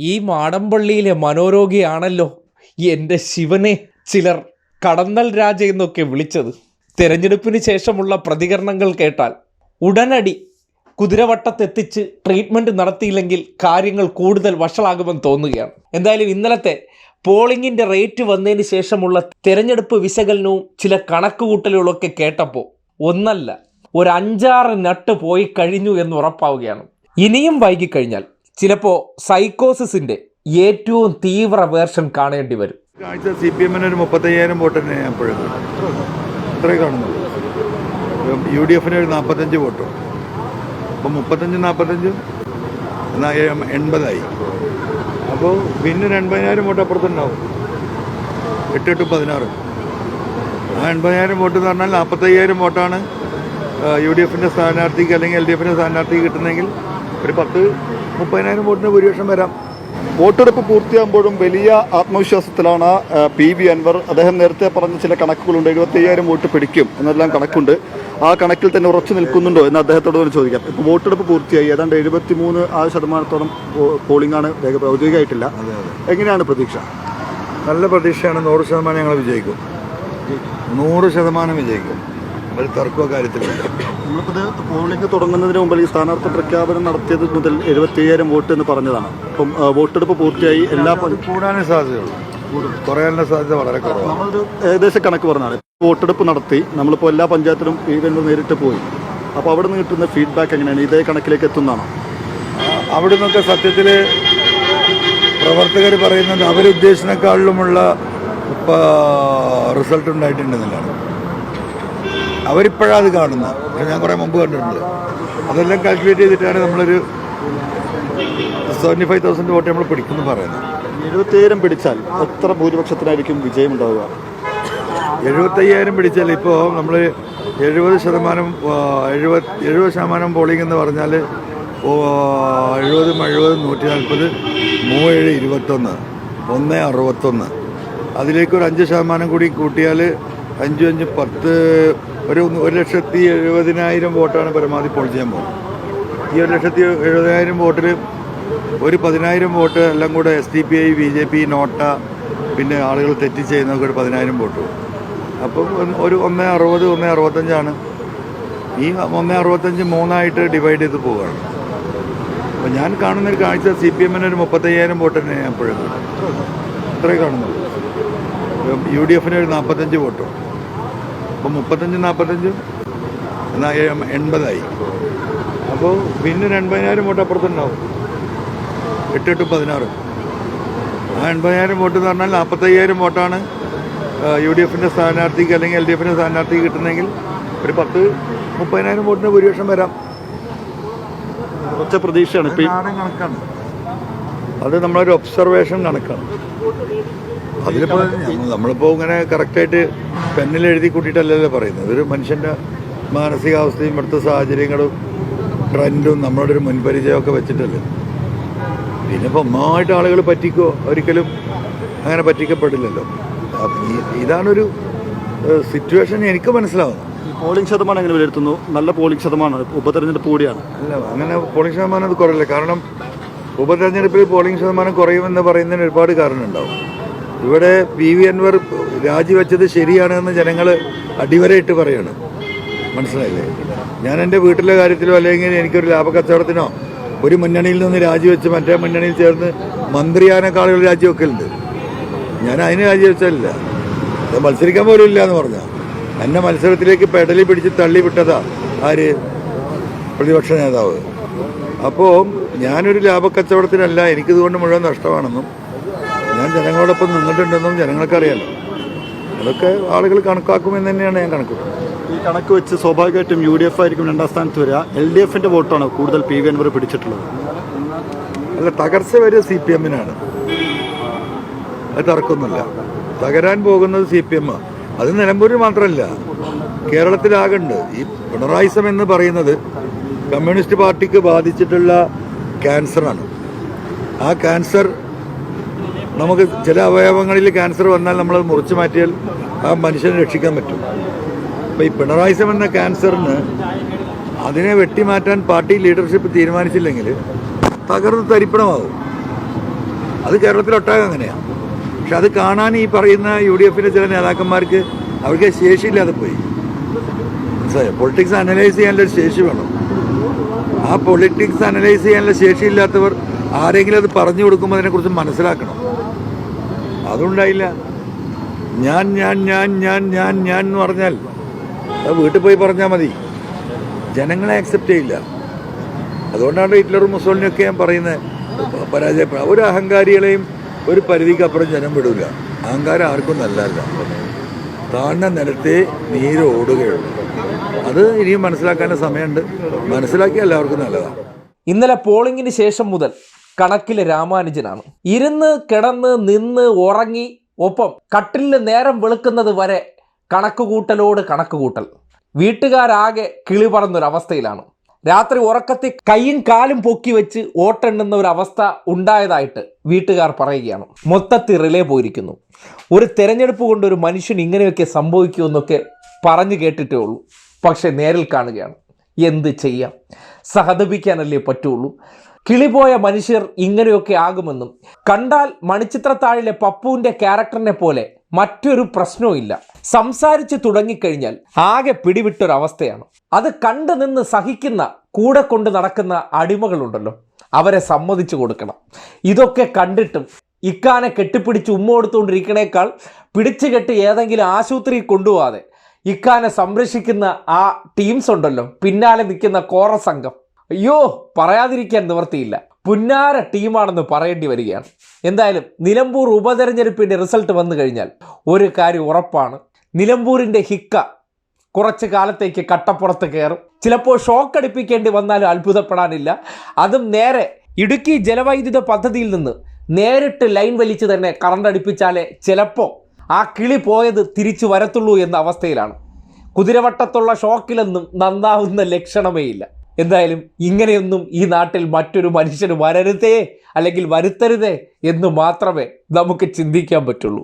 ഈ മാടമ്പള്ളിയിലെ മനോരോഗിയാണല്ലോ എന്റെ ശിവനെ ചിലർ കടന്നൽ രാജ എന്നൊക്കെ വിളിച്ചത്. തെരഞ്ഞെടുപ്പിന് ശേഷമുള്ള പ്രതികരണങ്ങൾ കേട്ടാൽ ഉടനടി കുതിരവട്ടത്തെത്തിച്ച് ട്രീറ്റ്മെന്റ് നടത്തിയില്ലെങ്കിൽ കാര്യങ്ങൾ കൂടുതൽ വഷളാകുമെന്ന് തോന്നുകയാണ്. എന്തായാലും ഇന്നലത്തെ പോളിംഗിന്റെ റേറ്റ് വന്നതിന് ശേഷമുള്ള തിരഞ്ഞെടുപ്പ് വിശകലനവും ചില കണക്കുകൂട്ടലുകളൊക്കെ കേട്ടപ്പോൾ ഒന്നല്ല ഒരു അഞ്ചാറ് നട്ട് പോയി കഴിഞ്ഞു എന്ന് ഉറപ്പാവുകയാണ്. ഇനിയും വൈകിക്കഴിഞ്ഞാൽ ചിലപ്പോൾ സൈക്കോസിസിന്റെ ഏറ്റവും തീവ്ര വേർഷൻ കാണേണ്ടി വരും. ഒരു കാണുന്നുള്ളൂ. യു ഡി എഫിന് ഒരു നാൽപ്പത്തഞ്ച് വോട്ടോ. അപ്പം മുപ്പത്തഞ്ച് നാൽപ്പത്തഞ്ച് എൺപതായി. അപ്പോൾ പിന്നെ ഒരു എൺപതിനായിരം വോട്ട് അപ്പുറത്തുണ്ടാവും. എട്ട് എട്ട് പതിനാറ്. ആ എൺപതിനായിരം വോട്ട് എന്ന് പറഞ്ഞാൽ നാൽപ്പത്തയ്യായിരം വോട്ടാണ് യു ഡി എഫിന്റെ സ്ഥാനാർത്ഥിക്ക് അല്ലെങ്കിൽ എൽ ഡി എഫിന്റെ സ്ഥാനാർത്ഥിക്ക് കിട്ടുന്നെങ്കിൽ ഒരു പത്ത് മുപ്പതിനായിരം വോട്ടിന് ഭൂരിപക്ഷം വരാം. വോട്ടെടുപ്പ് പൂർത്തിയാകുമ്പോഴും വലിയ ആത്മവിശ്വാസത്തിലാണ് പി വി അൻവർ. അദ്ദേഹം നേരത്തെ പറഞ്ഞ ചില കണക്കുകളുണ്ട്. എഴുപത്തി അയ്യായിരം വോട്ട് പിടിക്കും എന്നെല്ലാം കണക്കുണ്ട്. ആ കണക്കിൽ തന്നെ ഉറച്ചു നിൽക്കുന്നുണ്ടോ എന്ന് അദ്ദേഹത്തോട് തന്നെ ചോദിക്കാം. ഇപ്പോൾ വോട്ടെടുപ്പ് പൂർത്തിയായി. ഏതാണ്ട് എഴുപത്തി മൂന്ന് ആ ശതമാനത്തോളം പോളിംഗ് ആണ് രേഖ- ഔദ്യോഗികമായിട്ടില്ല. എങ്ങനെയാണ് പ്രതീക്ഷ? നല്ല പ്രതീക്ഷയാണ്. നൂറ് ശതമാനം ഞങ്ങൾ വിജയിക്കും. നൂറ് ശതമാനം വിജയിക്കും. ഒരു തർക്കമോ കാര്യത്തിലില്ല നമ്മളിപ്പോൾ ഇത് പോളിംഗ് തുടങ്ങുന്നതിന് മുമ്പ് ഈ സ്ഥാനാർത്ഥി പ്രഖ്യാപനം നടത്തിയത് മുതൽ എഴുപത്തി അയ്യായിരം വോട്ട് എന്ന് പറഞ്ഞതാണ്. അപ്പം വോട്ടെടുപ്പ് പൂർത്തിയായി എല്ലാ കൂടാനും സാധ്യതയുള്ളൂ. കുറയാനുള്ള സാധ്യത വളരെ കുറവാണ്. നമ്മളൊരു ഏകദേശം കണക്ക് പറഞ്ഞാണ്. വോട്ടെടുപ്പ് നടത്തി നമ്മളിപ്പോൾ എല്ലാ പഞ്ചായത്തിലും ഈ വരുമ്പോൾ നേരിട്ട് പോയി. അപ്പോൾ അവിടെ നിന്ന് കിട്ടുന്ന ഫീഡ്ബാക്ക് എങ്ങനെയാണ്? ഇതേ കണക്കിലേക്ക് എത്തുന്നതാണോ? അവിടെ നിന്നൊക്കെ സത്യത്തിൽ പ്രവർത്തകർ പറയുന്നത് അവരുദ്ദേശിച്ചതിനേക്കാളിലുമുള്ള റിസൾട്ട് ഉണ്ടായിട്ടുണ്ടെന്നുള്ളതാണ് അവരിപ്പോഴാണ് അത് കാണുന്നത്. പക്ഷെ ഞാൻ കുറേ മുമ്പ് കണ്ടിട്ടുണ്ട്. അതെല്ലാം കാൽക്കുലേറ്റ് ചെയ്തിട്ടാണ് നമ്മളൊരു സെവന്റി ഫൈവ് തൗസൻഡ് വോട്ട് നമ്മൾ പിടിക്കുന്നു പറയുന്നത്. എഴുപത്തയ്യായിരം പിടിച്ചാൽ എത്ര ഭൂരിപക്ഷത്തിനായിരിക്കും വിജയം ഉണ്ടാവുക എഴുപത്തയ്യായിരം പിടിച്ചാൽ ഇപ്പോൾ നമ്മൾ എഴുപത് ശതമാനം എഴുപത് എഴുപത് ശതമാനം പോളിംഗ് എന്ന് പറഞ്ഞാൽ എഴുപതും എഴുപതും നൂറ്റി നാൽപ്പത് മൂവേഴ് ഇരുപത്തൊന്ന് ഒന്ന് അറുപത്തൊന്ന്. അതിലേക്ക് ഒരു അഞ്ച് ശതമാനം കൂടി കൂട്ടിയാൽ അഞ്ചും അഞ്ച് പത്ത് ഒരു ഒരു ലക്ഷത്തി എഴുപതിനായിരം വോട്ടാണ് പരമാവധി പോൾ ചെയ്യാൻ പോകുന്നത്. ഈ ഒരു ലക്ഷത്തി എഴുപതിനായിരം വോട്ടിൽ ഒരു പതിനായിരം വോട്ട് എല്ലാം കൂടെ S D P I B J P NOTA പിന്നെ ആളുകൾ തെറ്റി ചെയ്യുന്നതൊക്കെ ഒരു പതിനായിരം വോട്ട്. അപ്പം ഒരു ഒന്ന് അറുപത് ഒന്ന് അറുപത്തഞ്ചാണ്. ഈ ഒന്ന് അറുപത്തഞ്ച് മൂന്നായിട്ട് ഡിവൈഡ് ചെയ്ത് പോവുകയാണ് അപ്പം ഞാൻ കാണുന്നൊരു കാഴ്ച സി പി എമ്മിന് ഒരു മുപ്പത്തയ്യായിരം വോട്ട് തന്നെ ഞാൻ എപ്പോഴും ഇത്രേ കാണുന്നുള്ളൂ. യു ഡി എഫിന് ഒരു നാൽപ്പത്തഞ്ച് വോട്ടും. അപ്പം മുപ്പത്തഞ്ച് നാൽപ്പത്തഞ്ച് എന്നാൽ എൺപതായി. അപ്പോൾ പിന്നെ ഒരു എൺപതിനായിരം വോട്ട് അപ്പുറത്തുണ്ടാവും. എട്ട് എട്ട് പതിനാറ്. ആ എൺപതിനായിരം വോട്ട് എന്ന് പറഞ്ഞാൽ നാൽപ്പത്തയ്യായിരം വോട്ടാണ് യു ഡി എഫിന്റെ സ്ഥാനാർത്ഥിക്ക് അല്ലെങ്കിൽ എൽ ഡി എഫിന്റെ സ്ഥാനാർത്ഥിക്ക് കിട്ടുന്നെങ്കിൽ ഒരു പത്ത് മുപ്പതിനായിരം വോട്ടിന് ഭൂരിപക്ഷം വരാം. കുറച്ച് പ്രതീക്ഷയാണ്. അത് നമ്മളൊരു ഒബ്സർവേഷൻ കണക്കാണ്. അതിലിപ്പോൾ നമ്മളിപ്പോൾ ഇങ്ങനെ കറക്റ്റായിട്ട് പെന്നിൽ എഴുതി കൂട്ടിയിട്ടല്ലല്ലോ പറയുന്നത്. അതൊരു മനുഷ്യന്റെ മാനസികാവസ്ഥയും ഇവിടുത്തെ സാഹചര്യങ്ങളും ട്രെൻഡും നമ്മളുടെ ഒരു മുൻപരിചയമൊക്കെ വെച്ചിട്ടല്ലേ? പിന്നെ ഇപ്പം ഒന്നായിട്ട് ആളുകൾ പറ്റിക്കോ? ഒരിക്കലും അങ്ങനെ പറ്റിക്കപ്പെടില്ലല്ലോ. ഇതാണൊരു സിറ്റുവേഷൻ എനിക്ക് മനസ്സിലാവുന്നത്. പോളിംഗ് ശതമാനം എങ്ങനെ വിലയിരുത്തുന്നു? നല്ല പോളിംഗ് ശതമാനം ഉപതെരഞ്ഞെടുപ്പ് കൂടിയാണ്. അല്ല അങ്ങനെ പോളിംഗ് ശതമാനം അത് കുറയില്ല കാരണം ഉപതെരഞ്ഞെടുപ്പിൽ പോളിംഗ് ശതമാനം കുറയുമെന്ന് പറയുന്നതിന് ഒരുപാട് കാരണമുണ്ടാവും. ഇവിടെ പി വി അൻവർ രാജിവെച്ചത് ശരിയാണെന്ന് ജനങ്ങൾ അടിവരയിട്ട് പറയാണ്. മനസ്സിലായില്ലേ? ഞാൻ എന്റെ വീട്ടിലെ കാര്യത്തിലോ അല്ലെങ്കിൽ എനിക്കൊരു ലാഭക്കച്ചവടത്തിനോ ഒരു മുന്നണിയിൽ നിന്ന് രാജിവെച്ച് മറ്റേ മുന്നണിയിൽ ചേർന്ന് മന്ത്രിയാനേക്കാളുകൾ രാജിവെക്കലുണ്ട്. ഞാൻ അതിന് രാജിവെച്ചല്ല മത്സരിക്കാൻ പോലും ഇല്ല എന്ന് പറഞ്ഞ. എന്നെ മത്സരത്തിലേക്ക് പെടലി പിടിച്ച് തള്ളി വിട്ടതാ ആര്? പ്രതിപക്ഷ നേതാവ്. അപ്പോൾ ഞാനൊരു ലാഭക്കച്ചവടത്തിനല്ല എനിക്കിതുകൊണ്ട് മുഴുവൻ നഷ്ടമാണെന്നും ഞാൻ ജനങ്ങളോടൊപ്പം നിന്നിട്ടുണ്ടെന്നും ജനങ്ങൾക്കറിയാലോ. അതൊക്കെ ആളുകൾ കണക്കാക്കുമെന്ന് തന്നെയാണ് ഞാൻ കണക്കൂട്ടുന്നത് ഈ കണക്ക് വെച്ച് സ്വാഭാവികമായിട്ടും യു ഡി എഫ് ആയിരിക്കും രണ്ടാം സ്ഥാനത്ത് വരിക. എൽ ഡി എഫിന്റെ വോട്ടാണ് കൂടുതൽ പി വി അൻവർ പിടിച്ചിട്ടുള്ളത്. അല്ല തകർച്ച വരെ സി പി എമ്മിനാണ്. അത് തർക്കമൊന്നുമില്ല. തകരാൻ പോകുന്നത് സി പി എം അത് നിലമ്പൂരിൽ മാത്രമല്ല. കേരളത്തിലാകുണ്ട്. ഈ പിണറായിസം എന്ന് പറയുന്നത് കമ്മ്യൂണിസ്റ്റ് പാർട്ടിക്ക് ബാധിച്ചിട്ടുള്ള ക്യാൻസറാണ്. ആ ക്യാൻസർ നമുക്ക് ചില അവയവങ്ങളിൽ ക്യാൻസർ വന്നാൽ നമ്മളത് മുറിച്ചു മാറ്റിയാൽ ആ മനുഷ്യനെ രക്ഷിക്കാൻ പറ്റും. അപ്പോൾ ഈ പിണറായിസം എന്ന ക്യാൻസറിന് അതിനെ വെട്ടിമാറ്റാൻ പാർട്ടി ലീഡർഷിപ്പ് തീരുമാനിച്ചില്ലെങ്കിൽ തകർന്ന് തരിപ്പണമാകും അത് കേരളത്തിലൊട്ടാകെ അങ്ങനെയാണ് പക്ഷെ അത് കാണാൻ ഈ പറയുന്ന യു ഡി എഫിന്റെ ചില നേതാക്കന്മാർക്ക് അവർക്ക് ശേഷിയില്ലാതെ പോയി. മനസ്സിലായോ? പൊളിറ്റിക്സ് അനലൈസ് ചെയ്യാനുള്ള ശേഷി വേണം. ആ പൊളിറ്റിക്സ് അനലൈസ് ചെയ്യാനുള്ള ശേഷിയില്ലാത്തവർ ആരെങ്കിലും അത് പറഞ്ഞു കൊടുക്കുമ്പോൾ അതിനെക്കുറിച്ച് മനസ്സിലാക്കണം. അതുണ്ടായില്ല. ഞാൻ ഞാൻ ഞാൻ ഞാൻ ഞാൻ ഞാൻ എന്ന് പറഞ്ഞാൽ അത് വീട്ടിൽ പോയി പറഞ്ഞാൽ മതി. ജനങ്ങളെ അക്സെപ്റ്റ് ചെയ്യില്ല. അതുകൊണ്ടാണ് ഹിറ്റ്ലറും മുസോളിനൊക്കെ ഞാൻ പറയുന്നത്. പരാജയപ്പെടുക ഒരു അഹങ്കാരികളെയും ഒരു പരിധിക്ക് അപ്പുറം ജനം വിടില്ല അഹങ്കാരം ആർക്കും നല്ലതല്ല. താഴ്ന്ന നിലത്തെ നീര് ഓടുകയുള്ളൂ. അത് ഇനിയും മനസ്സിലാക്കാനുള്ള സമയമുണ്ട്. മനസ്സിലാക്കിയ എല്ലാവർക്കും നല്ലതാണ് ഇന്നലെ പോളിംഗിന് ശേഷം മുതൽ കണക്കിലെ രാമാനുജനാണ്. ഇരുന്ന് കിടന്ന് നിന്ന് ഉറങ്ങി ഒപ്പം കട്ടിലിന് നേരം വെളുക്കുന്നത് വരെ കണക്കുകൂട്ടലോട് കണക്കുകൂട്ടൽ. വീട്ടുകാരാകെ കിളി പറന്നൊരവസ്ഥയിലാണ് രാത്രി ഉറക്കത്തി കൈയും കാലും പൊക്കി വെച്ച് ഓട്ടെണ്ണുന്ന ഒരു അവസ്ഥ ഉണ്ടായതായിട്ട് വീട്ടുകാർ പറയുകയാണ്. മൊത്തത്തിൽ റിലേ പോയിരിക്കുന്നു. ഒരു തെരഞ്ഞെടുപ്പ് കൊണ്ട് ഒരു മനുഷ്യൻ ഇങ്ങനെയൊക്കെ സംഭവിക്കുമെന്നൊക്കെ പറഞ്ഞു കേട്ടിട്ടേ ഉള്ളൂ. പക്ഷെ നേരിൽ കാണുകയാണ്. എന്ത് ചെയ്യാം? സഹതപിക്കാനല്ലേ പറ്റുള്ളൂ. കിളിപോയ മനുഷ്യർ ഇങ്ങനെയൊക്കെ ആകുമെന്നും കണ്ടാൽ മണിച്ചിത്രത്താഴിലെ പപ്പുവിന്റെ ക്യാരക്ടറിനെ പോലെ മറ്റൊരു പ്രശ്നവും ഇല്ല. സംസാരിച്ച് തുടങ്ങിക്കഴിഞ്ഞാൽ ആകെ പിടിവിട്ടൊരവസ്ഥയാണ്. അത് കണ്ടു നിന്ന് സഹിക്കുന്ന കൂടെ കൊണ്ട് നടക്കുന്ന അടിമകളുണ്ടല്ലോ. അവരെ സമ്മതിച്ചു കൊടുക്കണം. ഇതൊക്കെ കണ്ടിട്ടും ഇക്കാനെ കെട്ടിപ്പിടിച്ച് ഉമ്മ കൊടുത്തുകൊണ്ടിരിക്കണേക്കാൾ പിടിച്ചു കെട്ടി ഏതെങ്കിലും ആശുപത്രിയിൽ കൊണ്ടുപോകാതെ ഇക്കാനെ സംരക്ഷിക്കുന്ന ആ ടീംസ് ഉണ്ടല്ലോ. പിന്നാലെ നിൽക്കുന്ന കോറ സംഘം. അയ്യോ പറയാതിരിക്കാൻ നിവർത്തിയില്ല പുന്നാര ടീമാണെന്ന് പറയേണ്ടി വരികയാണ്. എന്തായാലും നിലമ്പൂർ ഉപതെരഞ്ഞെടുപ്പിന്റെ റിസൾട്ട് വന്നു കഴിഞ്ഞാൽ ഒരു കാര്യം ഉറപ്പാണ്. നിലമ്പൂരിന്റെ ഹിക്ക കുറച്ച് കാലത്തേക്ക് കട്ടപ്പുറത്ത് കയറും. ചിലപ്പോൾ ഷോക്ക് അടിപ്പിക്കേണ്ടി വന്നാലും അത്ഭുതപ്പെടാനില്ല. അതും നേരെ ഇടുക്കി ജലവൈദ്യുത പദ്ധതിയിൽ നിന്ന് നേരിട്ട് ലൈൻ വലിച്ച് തന്നെ കറണ്ട് അടിപ്പിച്ചാലേ ചിലപ്പോൾ ആ കിളി പോയത് തിരിച്ചു വരത്തുള്ളൂ എന്ന അവസ്ഥയിലാണ്. കുതിരവട്ടത്തുള്ള ഷോക്കിലൊന്നും നന്നാവുന്ന ലക്ഷണമേ ഇല്ല എന്തായാലും ഇങ്ങനെയൊന്നും ഈ നാട്ടിൽ മറ്റൊരു മനുഷ്യന് വരരുതേ അല്ലെങ്കിൽ വരുത്തരുതേ എന്ന് മാത്രമേ നമുക്ക് ചിന്തിക്കാൻ പറ്റുള്ളൂ.